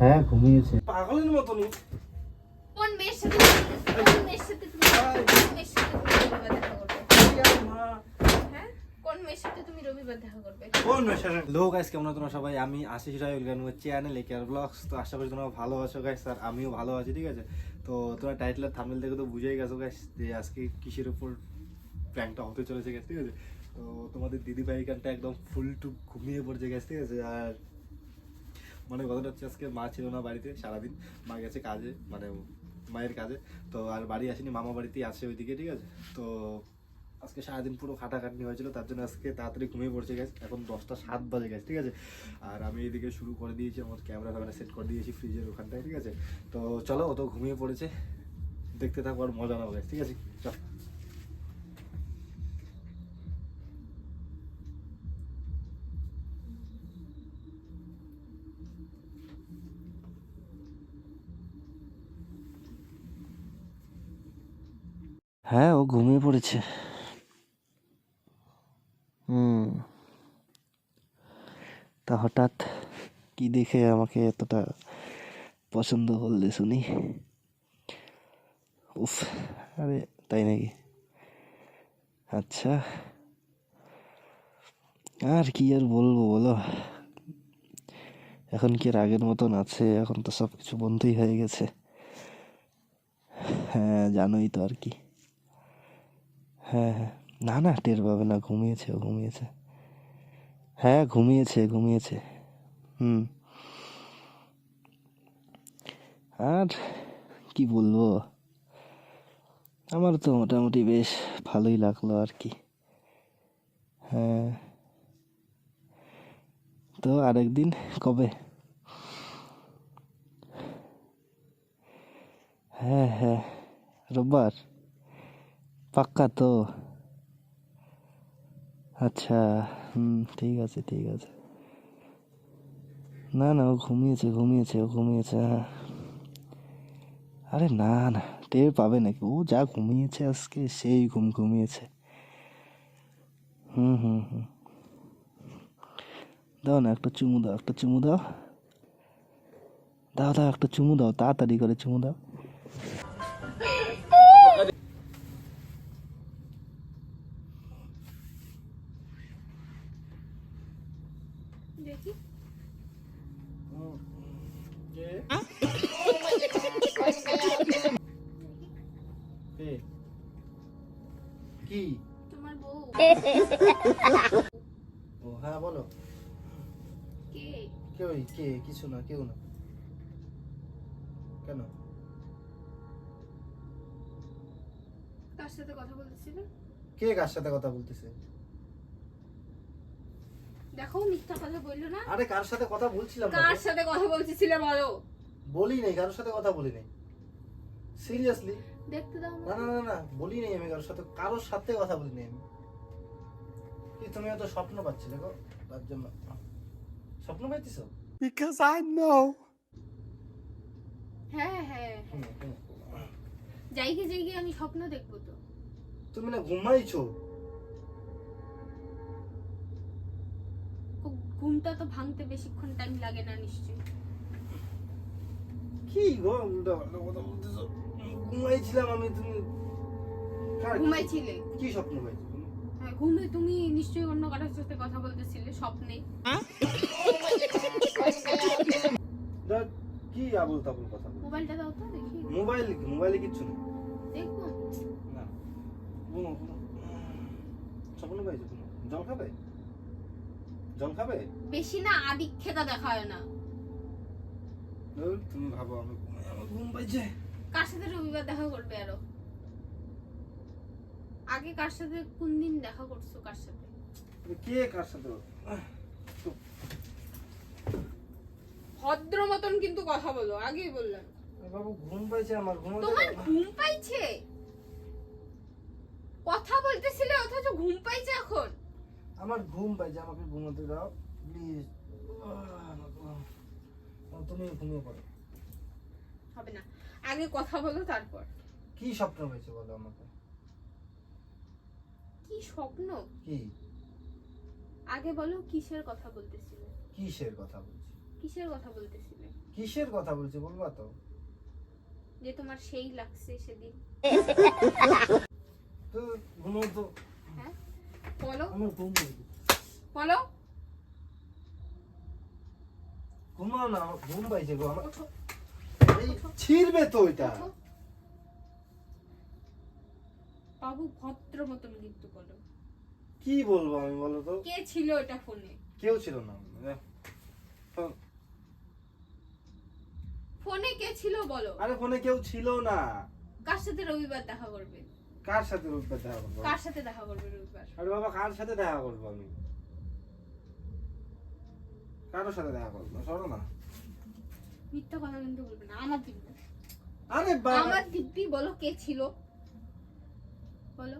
হ্যাঁ ঘুমিয়েছে। পাগলের মতনই। কোন মেয়ের সাথে কোন মেয়ের সাথে তুমি কোন মেয়ের সাথে তুমি রবিবার দেখা করবে? হ্যাঁ? কোন মেয়ের সাথে তুমি রবিবার দেখা করবে? কোন মেশারে লোক গাইস কেমন তোমরা সবাই? আমি আশিস রায় চ্যানেল ব্লগস তো আশা করি তোমরা ভালো আছো গাইস আর আমিও ভালো আছি ঠিক আছে? তো তোমরা টাইটেলের থাম্বনেল দেখে তো বুঝেই গেছো গাইস যে আজকে কিসের উপর প্র্যাঙ্কটা হতে চলেছে গাইস ঠিক আছে? তো তোমাদের দিদি ভাই এখানটা একদম ফুল টু ঘুমিয়ে পড়ছে গাইস ঠিক আছে? আর মানে কথাটা হচ্ছে আজকে মা ছিল না বাড়িতে, সারাদিন মা গেছে কাজে মানে মায়ের কাজে। তো আর বাড়ি আসেনি, মামা বাড়িতেই আসে ওইদিকে, ঠিক আছে? তো আজকে সারাদিন পুরো খাটাখাটনি হয়েছিল, তার জন্য আজকে তাড়াতাড়ি ঘুমিয়ে পড়ছে গেছে এখন দশটা সাত বাজে গেছে ঠিক আছে? আর আমি এইদিকে শুরু করে দিয়েছি, আমার ক্যামেরা ফ্যামেরা সেট করে দিয়েছি ফ্রিজের ওখানটায়, ঠিক আছে? তো চলো, ও তো ঘুমিয়ে পড়েছে। দেখতে থাকো আর মজা না গেছে ঠিক আছে? চল। হ্যাঁ ও ঘুমিয়ে পড়েছে। হুম। তা হঠাৎ কি দেখে আমাকে এতটা পছন্দ করলে শুনি? উফ আরে তাই নাকি? আচ্ছা। আর কি আর বলব বলো? এখন কি আর আগের মতন আছে? এখন তো সব কিছু বন্ধই হয়ে গেছে। হ্যাঁ জানোই তো আর কি। হ্যাঁ হ্যাঁ। না না, টের পাবে না। ঘুমিয়েছে ও ঘুমিয়েছে। হ্যাঁ ঘুমিয়েছে ঘুমিয়েছে। হুম। আর কি বলব? আমার তো মোটামুটি বেশ ভালোই লাগল আর কি। হ্যাঁ। তো আরেকদিন কবে? হ্যাঁ হ্যাঁ। রোববার। পাক্কা তো? আচ্ছা হুম, ঠিক আছে ঠিক আছে। না না, ও ঘুমিয়েছে ঘুমিয়েছে, ও ঘুমিয়েছে হ্যাঁ। আরে না না, টের পাবে নাকি? ও যা ঘুমিয়েছে আজকে, সেই ঘুম ঘুমিয়েছে। হুম হুম হুম। দাও না, একটা চুমু দাও, একটা চুমু দাও। দাও দাও, একটা চুমু দাও, তাড়াতাড়ি করে চুমু দাও। কেউ কে? কিছু না কেউ না। কেন? কার সাথে কথা বলতেছিলে? কে কার সাথে কথা বলতেছে? দেখো মিথ্যা কথা বলল না। আরে কার সাথে কথা বলছিলাম কার সাথে কথা বলতেছিলে বলো? বলি নাই কারোর সাথে কথা বলি নাই। সিরিয়াসলি দেখতে দাও না না না না বলি নাই আমি কারোর সাথে কারোর সাথে কথা বলি নাই আমি। কি তুমি এত স্বপ্ন পাচ্ছিলে গো? তার জন্য। স্বপ্ন পাইতেছো? Because I know. হ্যাঁ হ্যাঁ আমি স্বপ্ন দেখব তো। তুমি না ঘুমাইছো? ও ঘুমটা তো ভাঙতে বেশিক্ষণ টাইম লাগে না নিশ্চয়ই। কি গো উল্টো পাল্টা কথা বলতেছো? ঘুমাইছিলাম আমি তুমি ঘুমাইছিলে। কি স্বপ্ন? হ্যাঁ ঘুমে তুমি নিশ্চয়ই অন্য কারোর সাথে কথা বলতেছিলে স্বপ্নে। কি আবল তাবল কথা মোবাইলটা দাও তো দেখি। মোবাইল মোবাইলে কিচ্ছু নেই? দেখব। না। স্বপ্ন তুমি জল খাবে? জল খাবে? বেশি না আদিক্ষেতা দেখায় না। তুমি ভাবো আমি ঘুম পাইছে। কার সাথে রবিবার দেখা করবে আরও? আগে কার সাথে কোন দিন দেখা করছ কার সাথে? তুমি কে কার সাথে? ভদ্র মতন কিন্তু কথা বলো আগেই বললাম। বাবু ঘুম পাইছে আমার ঘুম তোমার ঘুম পাইছে? কথা বলতেছিলে অথচ ঘুম পাইছে এখন। আমার ঘুম পাইছে আমাকে ঘুমাতে দাও প্লিজ তুমি ঘুমিয়ে পড়ো। হবে না। আগে কথা বলো তারপর। কি স্বপ্ন হয়েছে বলো আমাকে? কি স্বপ্ন? কি? আগে বলো কিসের কথা বলতেছিলে? কিসের কথা বলছি? কিসের কথা বলতেছিলে? কিসের কথা বলছি বলবা তো? যে তোমার সেই লাগছে সেদিন। তো ঘুমো তো। হ্যাঁ? বলো। আমার ঘুম বলো। ঘুমাও না ঘুম পাইছে গো আমার ছিড়বে তো ওইটা। বাবু ভদ্র মতন কিন্তু বলো কি বলব আমি বলো তো? কে ছিল এটা ফোনে? কেউ ছিল না। ফোনে কে ছিল বলো? আরে ফোনে কেউ ছিল না। কার সাথে রবিবার দেখা করবে? কার সাথে রবিবার দেখা করব? কার সাথে দেখা করবে রবিবার? আরে বাবা কার সাথে দেখা করব আমি? কারোর সাথে দেখা করব? না সরো না। মিথ্যা কথা কিন্তু বলবে না আমার দিব্যি। আরে বাবা। আমার দিব্যি বলো কে ছিল।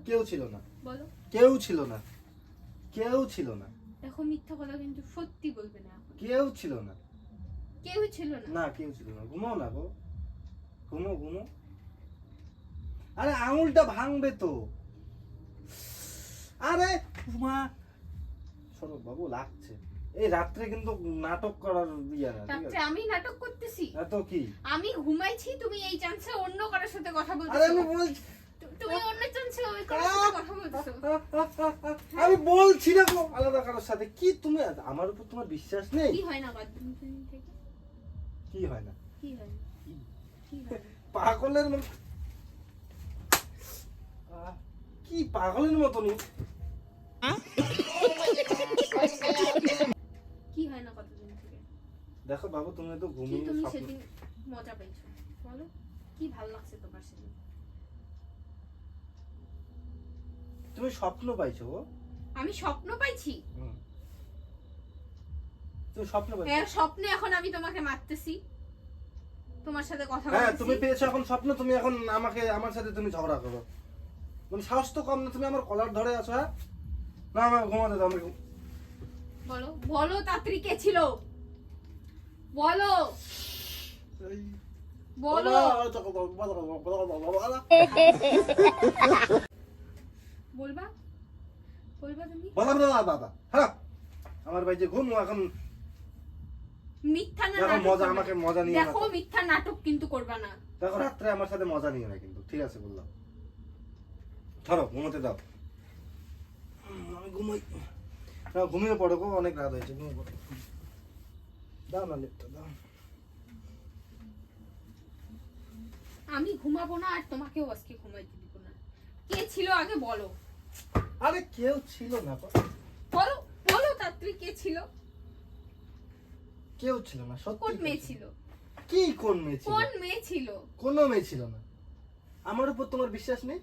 কেউ ছিল না। বলো। কেউ ছিল না। কেউ ছিল না। দেখো মিথ্যা কথা কিন্তু সত্যি বলবে না কেউ ছিল না। কেউ ছিল না। না কেউ ছিল না। ঘুমাও না গো। ঘুমো ঘুমো আরে আঙুলটা ভাঙবে তো। আরে ঘুমা শোনো বাবু লাগছে। এই রাত্রে কিন্তু নাটক করার ইয়ে না রাত্রে আছে? আমি নাটক করতেছি। এত কি? আমি ঘুমাইছি তুমি এই চান্সে অন্য কারোর সাথে কথা আরে বলতেছো আমি বলছি তু- তুমি অন্য চান্সে ওই কারোর সাথে কথা বলতেছো। আমি বলছি না গো আলাদা কারোর সাথে। কি তুমি? আমার উপর তোমার বিশ্বাস নেই? কি হয় না কি হয় না? কি হয় না? কি? হয় না? পাগলের মতো। কি পাগলের মতন কি হয় না কতদিন থেকে? দেখো বাবু তুমি তো ঘুমিয়ে তুমি সেদিন মজা পাইছো? বলো কি ভালো লাগছে তোমার সেদিন? তুমি স্বপ্ন পাইছো আমি স্বপ্ন পাইছি তুমি স্বপ্ন পাইছো হ্যাঁ স্বপ্নে এখন আমি তোমাকে মারতেছি তোমার সাথে কথা হ্যাঁ তুমি পেয়েছ এখন স্বপ্ন তুমি এখন আমাকে আমার সাথে তুমি ঝগড়া করো তুমি সাহস তো কম না তুমি আমার কলার ধরে আছো হ্যাঁ না আমার ঘুমাতে দাও আমি ঘুম- বলো বলো তাড়াতাড়ি কে ছিল বলো বলো বলবা? বলবা তুমি? বলা বলা বাবা হ্যাঁ। আমার ভাই যে ঘুম এখন মিথ্যা না মজা আমাকে মজা নিয়ে দেখো মিথ্যা নাটক কিন্তু করবা না। দেখো রাত্রে আমার সাথে মজা নিয়ে না কিন্তু ঠিক আছে বললাম। ধরো ঘুমোতে দাও। আমি ঘুমাই। না ঘুমিয়ে পড়ো গো অনেক রাত হয়েছে ঘুমিয়ে পড়ো। দাও না লিপটা দাও। আমি ঘুমাবো না আর তোমাকেও আজকে ঘুমাইতে দিব না। কে ছিল আগে বলো? আরে কেউ ছিল না। বলো বলো তাড়াতাড়ি কে ছিল? কেউ ছিল না সত্যি কোন মেয়ে ছিল। কি কোন মেয়ে ছিল? কোন মেয়ে ছিল? কোনো মেয়ে ছিল না। আমার উপর তোমার বিশ্বাস নেই?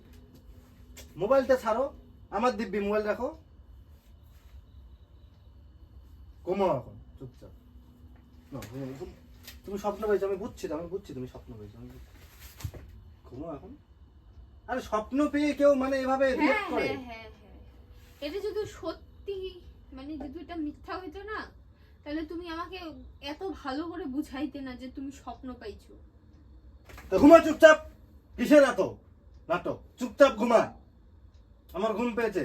মোবাইলটা ছাড়ো আমার দিব্যি মোবাইল রাখো। ঘুমাও এখন চুপচাপ। না তুমি স্বপ্ন পেয়েছ আমি বুঝছি তো, আমি বুঝছি তুমি স্বপ্ন পেয়েছ আমি। ঘুমাও এখন। আরে স্বপ্ন পেয়ে কেউ মানে এভাবে হ্যাঁ করে? হ্যাঁ হ্যাঁ। এটা যদি সত্যি মানে যদি এটা মিথ্যা হইতো না তাহলে তুমি আমাকে এত ভালো করে বুঝাইতে না যে তুমি স্বপ্ন পাইছো। তো ঘুমা চুপচাপ। কিসের এত নাটক? চুপচাপ ঘুমা আমার ঘুম পেয়েছে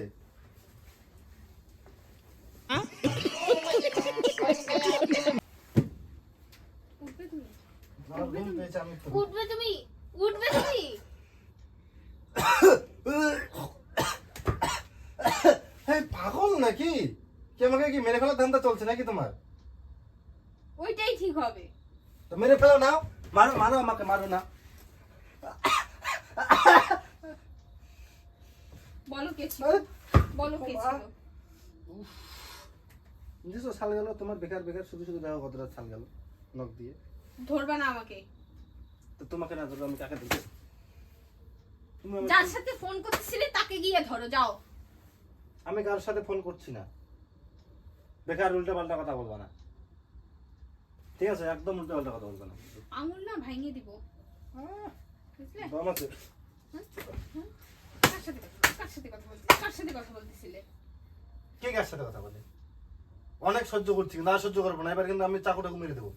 উঠবে তুমি আমার ঘুম পেয়েছে আমি তো- উঠবে তুমি উঠবে তুমি এই পাগল নাকি কি আমাকে কি মেরে ফেলার ধান্দা চলছে নাকি তোমার ওইটাই ঠিক হবে তো মেরে ফেলো নাও মারো মারো আমাকে মারো না বলো কে ছিল আরে, বলো কে ছিল বুঝেছ ছাল গেল তোমার বেকার বেকার শুধু শুধু দেখো ছাল গেল নখ দিয়ে ধরবা না আমাকে তো তোমাকে না ধরো আমি কাকে দেখি যার সাথে ফোন করতেছিলে তাকে গিয়ে ধরো যাও আমি কারোর সাথে ফোন করছি না বেকার উল্টা পাল্টা কথা বলবা না ঠিক আছে একদম উল্টা পাল্টা কথা বলবা না। আঙুল না ভাঙিয়ে দিব। বুঝলে? দম আছে। কার সাথে কথা কার সাথে কথা কার সাথে কথা বলতেছিলে? কে কার সাথে কথা বলে? অনেক সহ্য করছি না সহ্য করব না। এবার কিন্তু আমি চাকুটাকে মেরে দেবো।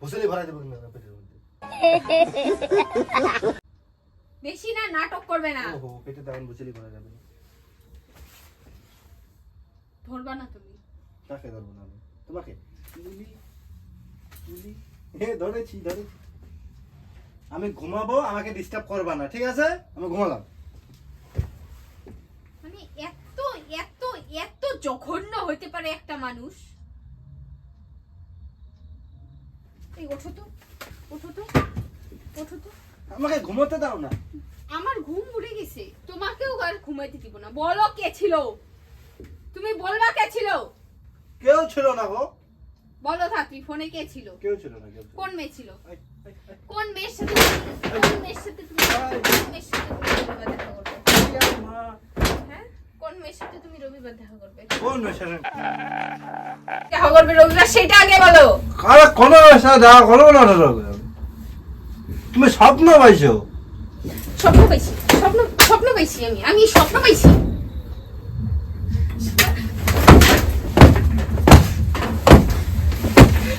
ভুসেলি ভরাই দেবো কিন্তু পেটের মধ্যে। বেশি না নাটক করবে না। ওহো পেটে তেমন ভুসেলি ভরা যাবে না। ধরবা না তুমি। কাকে ধরবো না তোমাকে? তুলি হে ধরেছি ধরেছি। আমি ঘুমাবো আমাকে ডিস্টার্ব করবা না ঠিক আছে? আমি ঘুমালাম। মানে এত এত এত জঘন্য হইতে পারে একটা মানুষ। এই ওঠো তো ওঠো তো ওঠো তো। আমাকে ঘুমোতে দাও না। আমার ঘুম উড়ে গেছে। তোমাকেও আর ঘুমাইতে দিব না। বলো কে ছিল? তুমি বলবা কে ছিল? কেউ ছিল না গো। বলো থাকি ফোনে কে ছিল? কেউ ছিল না কেউ কোন মেয়ে ছিল? কোন মেয়ের সাথে কোন মেয়ের সাথে তুমি কোন মেয়ের সাথে তুমি রবিবার দেখা করবে? হ্যাঁ? কোন মেয়ের সাথে তুমি রবিবার দেখা করবে? কোন মেয়ের সাথে? দেখা করবে রবিবার সেটা আগে বলো। আরে কোনো মেয়ের সাথে দেখা করব না তো তুমি স্বপ্ন পাইছো। স্বপ্ন পাইছি স্বপ্ন স্বপ্ন পাইছি আমি আমি স্বপ্ন পাইছি ও মা।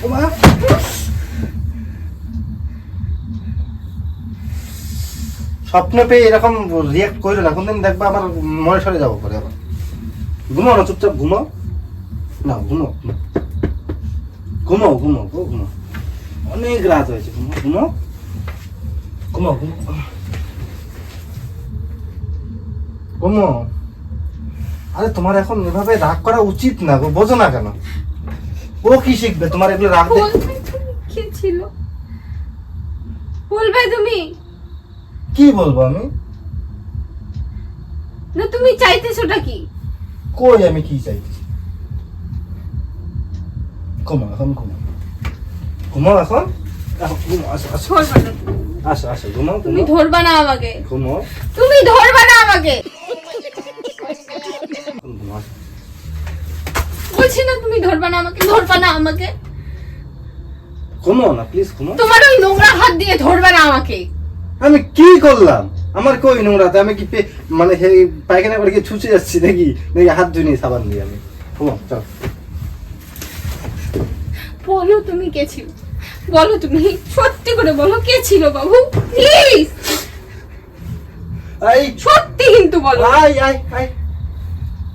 স্বপ্ন পেয়ে এরকম রিয়াক্ট করো না কোনদিন দেখবা আমার মনে সরে যাব পরে আবার। ঘুমাও না চুপচাপ ঘুমাও না ঘুমাও ঘুমাও গো ঘুমাও অনেক রাত হয়েছে ঘুমো ঘুমাও ঘুমাও ঘুমো। ঘুমাও আরে তোমার এখন এভাবে রাগ করা উচিত না বোঝো না কেন? ও কি শিখবে? তোমার এগুলো তুমি কে ছিল? বলবে তুমি? কি বলব আমি? না তুমি চাইতেছোটা কি? কই আমি কি চাইছি ঘুমাও এখন ঘুমাও। ঘুমাও এখন। আসো আসো। ঘুমাও তুমি ধরবা না আমাকে। ঘুমাও। তুমি ধরবা না আমাকে এখন ঘুমাও আসো। বলছি না তুমি ধরবা না আমাকে ধরবা না আমাকে। ঘুমাও না প্লিজ ঘুমাও তোমার ওই নোংরা হাত দিয়ে ধরবা না আমাকে। আমি কি করলাম? আমার কই নোংরাতে? আমি কি মানে পায়খানা করে কি ছুঁচে যাচ্ছি নাকি? নাকি হাত ধুয়ে নিয়ে সাবান দিয়ে আমি? ঘুমাও চল। বলো তুমি কে ছিল? বলো তুমি সত্যি করে বলো কে ছিল বাবু? প্লিজ এই সত্যি কিন্তু বলো। I I I.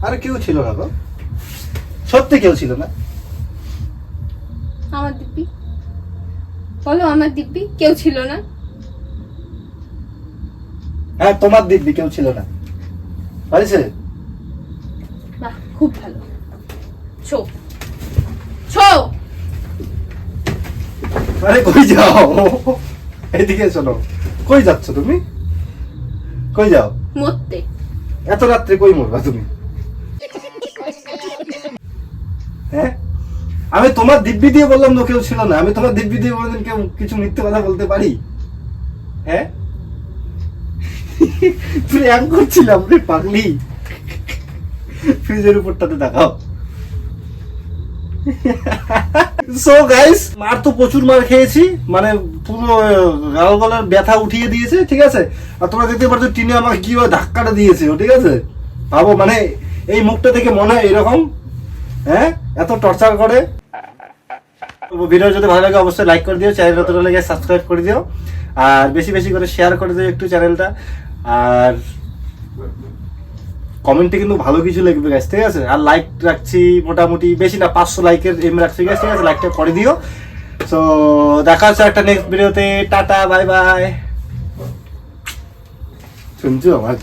আর কেউ ছিল না গো। সত্যি কেউ ছিল না। আমার দিব্যি। বলো আমার দিব্যি কেউ ছিল না? হ্যাঁ তোমার দিব্যি কেউ ছিল না। পারিছে বাহ খুব ভালো। ছো। ছো! আরে কই যাও? এদিকে চলো। কই যাচ্ছ তুমি? কই যাও? মরতে। এত রাত্রে কই মরবা তুমি? আমি তোমার দিব্যি দিয়ে বললাম তো কেউ ছিল না। আমি তোমার দিব্যি দিয়ে বললাম কেউ কিছু মিথ্যে কথা বলতে পারি? হ্যাঁ? করছিলাম রে পাগলি। ফ্রিজের উপরটাতে দেখাও। সো গাইস মার তো প্রচুর মার খেয়েছি। মানে পুরো গাল গলার ব্যথা উঠিয়ে দিয়েছে, ঠিক আছে? আর তোমরা দেখতে পাচ্ছ, টিনে আমাকে কীভাবে ধাক্কাটা দিয়েছে ঠিক আছে? ভাবো মানে এই মুখটা দেখে মনে হয় এরকম হ্যাঁ? এত টর্চার করে। ভিডিও যদি ভালো লাগে, অবশ্যই লাইক করে দিও চ্যানেল নতুন লাগে সাবস্ক্রাইব করে দিও। আর বেশি বেশি করে শেয়ার করে দিও একটু চ্যানেলটা আর কমেন্টে কিন্তু ভালো কিছু লিখবে গাছ ঠিক আছে? আর লাইক রাখছি মোটামুটি, বেশি না, পাঁচশো লাইকের এম রাখছি গাছ ঠিক আছে? লাইকটা করে দিও। সো দেখা হচ্ছে একটা নেক্সট ভিডিওতে টাটা বাই বাই শুনছো? আমার